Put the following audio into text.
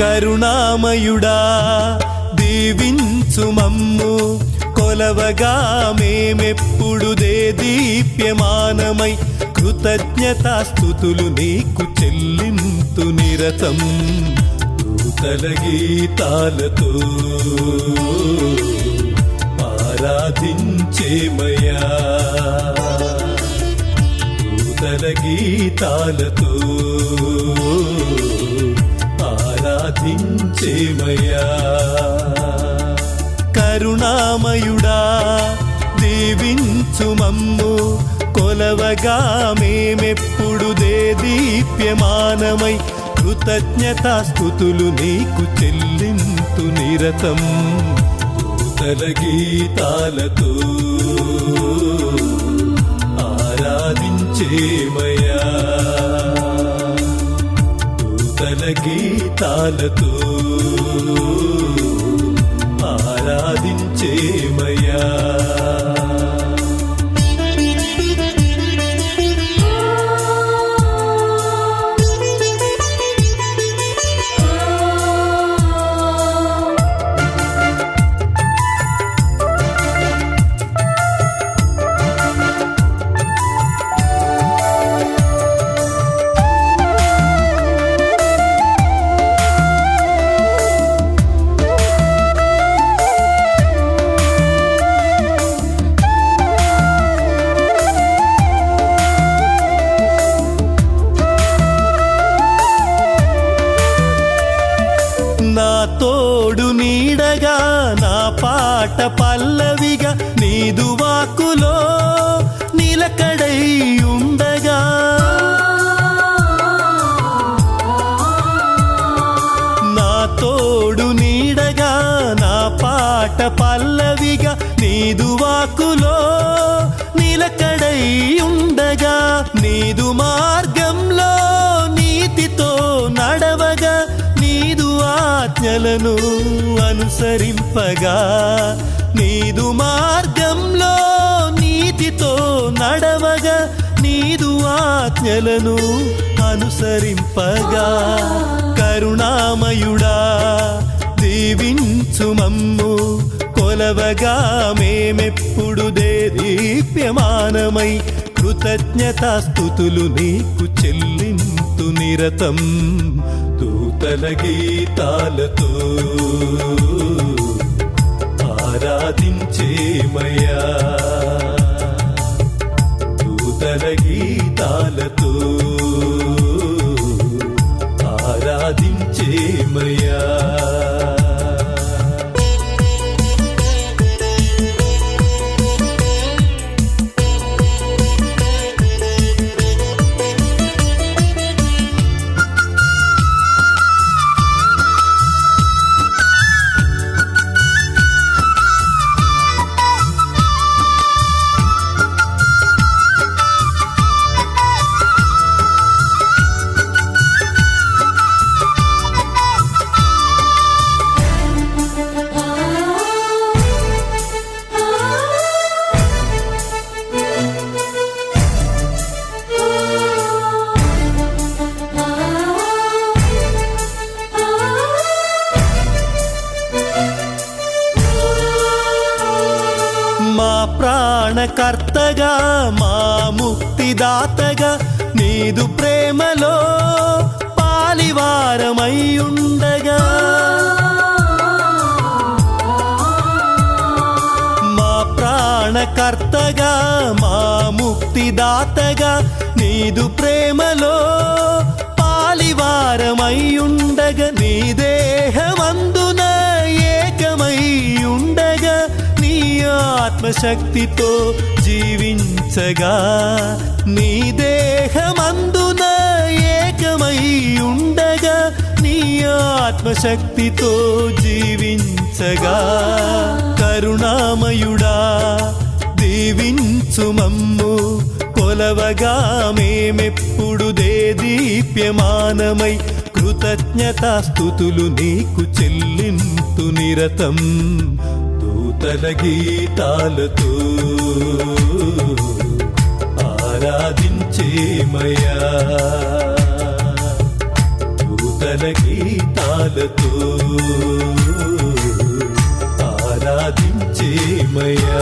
కరుణామయుడా దీవించు మమ్ము. కొలవగా మేమెప్పుడు దే దీప్యమానమై. కృతజ్ఞతాస్థుతులు నీకు చెల్లింతు నిరతం. దూతల గీతాలతో ఆరాధించేమయా దూతల గీతాలతో ఆరాధించేమయా కరుణామయుడా దీవించు మమ్ము. కొలవగా మేమెప్పుడు దే దీప్యమానమై. కృతజ్ఞతాస్థుతులు నీకు చెల్లింతు నిరతం. దూతల గీతాలతో ఆరాధించేమయా గీతాలతో ఆరాధించేమయా పాట పల్లవిగా నీదు వాకులో నిలకడై ఉండగా. నా తోడు నీడగా నా పాట పల్లవిగా నీదు వాకులో నిలకడై ఉండగా. నీదు మా ఆజ్ఞలను అనుసరింపగా నీదు మార్గంలో నీతితో నడవగా నీదు ఆజ్ఞలను అనుసరింపగా. కరుణామయుడా దీవించు మమ్ము. కొలవగా మేమెప్పుడు దేదీప్యమానమై. కృతజ్ఞతాస్థుతులు నీకు చెల్లింతు నిరతం దూతల గీతాలతో ఆరాధించేమయా దూతల గీతాలతో ప్రాణకర్తగా మా ముక్తిదాతగా నీదు ప్రేమలో పాలివారమై ఉండగా మా ప్రాణకర్తగా మా ముక్తిదాతగా నీదు ప్రేమలో పాలివారమై ఉండగా నీ దేహమంత ఆత్మశక్తితో జీవించగా నీ దేహమందున ఏకమై ఉండగా నీ ఆత్మశక్తితో జీవించగా. కరుణామయుడా దీవించు మమ్ము కొలవగా మేమెప్పుడు దే దీప్యమానమై. కృతజ్ఞతాస్థుతులు నీకు చెల్లింతు నిరతం నూతన గీతాలతో ఆరాధించేమయ్యా నూతన గీతాలతో ఆరాధించేమయ్యా